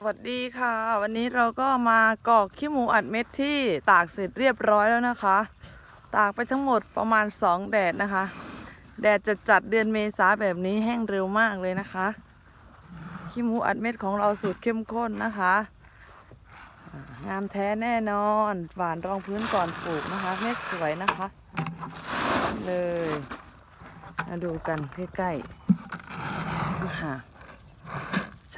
สวัสดีค่ะ วันนี้เราก็มากรอกขี้หมูอัดเม็ดที่ตากเสร็จเรียบร้อยแล้วนะคะ ตากไปทั้งหมดประมาณ 2 แดดนะคะ แดดจะจัดเดือนเมษาแบบนี้แห้งเร็วมากเลยนะคะขี้หมูอัดเม็ดของเราสูตรเข้มข้นนะคะ งามแท้แน่นอนหวานรองพื้นก่อนปลูกนะคะ เม็ดสวยนะคะ เลยมาดูกันใกล้ๆนะคะ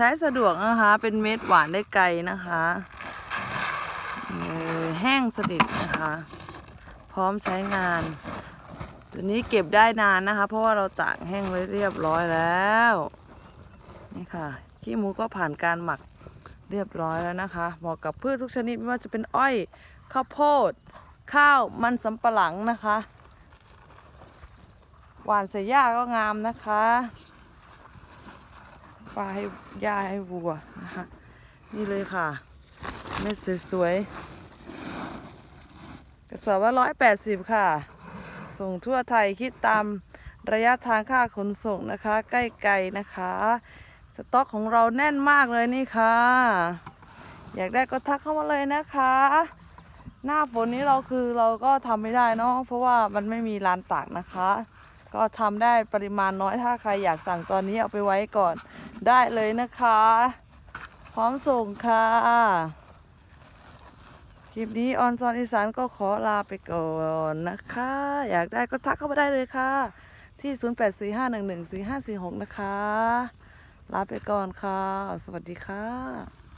ช้สะดวกนะคะ เป็นเม็ดหวานได้ไกลนะคะเออแห้งสนิทนะคะ พร้อมใช้งาน ตัวนี้เก็บได้นานนะคะ เพราะว่าเราตากแห้งไว้เรียบร้อยแล้วนี่ค่ะขี้หมูก็ผ่านการหมักเรียบร้อยแล้วนะคะเหมาะกับพืชทุกชนิดไม่ว่าจะเป็นอ้อยข้าวโพด ข้าวมันสำปะหลังนะคะ หวานใส่หญ้าก็งามนะคะ ปลาให้หญ้าให้วัวนะคะ นี่เลยค่ะเม็ดสวยๆกระสอบว่าร้อยแปดสิบค่ะ ส่งทั่วไทยคิดตามระยะทางค่าขนส่งนะคะ ใกล้ไกลนะคะ สต็อกของเราแน่นมากเลยนี่ค่ะ อยากได้ก็ทักเข้ามาเลยนะคะ หน้าฝนนี้เราคือเราก็ทำไม่ได้เนาะเพราะว่ามันไม่มีลานตากนะคะ ก็ทำได้ปริมาณน้อยถ้าใครอยากสั่งตอนนี้เอาไปไว้ก่อนได้เลยนะคะ พร้อมส่งค่ะ คลิปนี้ออนซอนอีสานก็ขอลาไปก่อนนะคะ อยากได้ก็ทักเข้ามาได้เลยค่ะ ที่ 0845114546 นะคะ ลาไปก่อนค่ะ สวัสดีค่ะ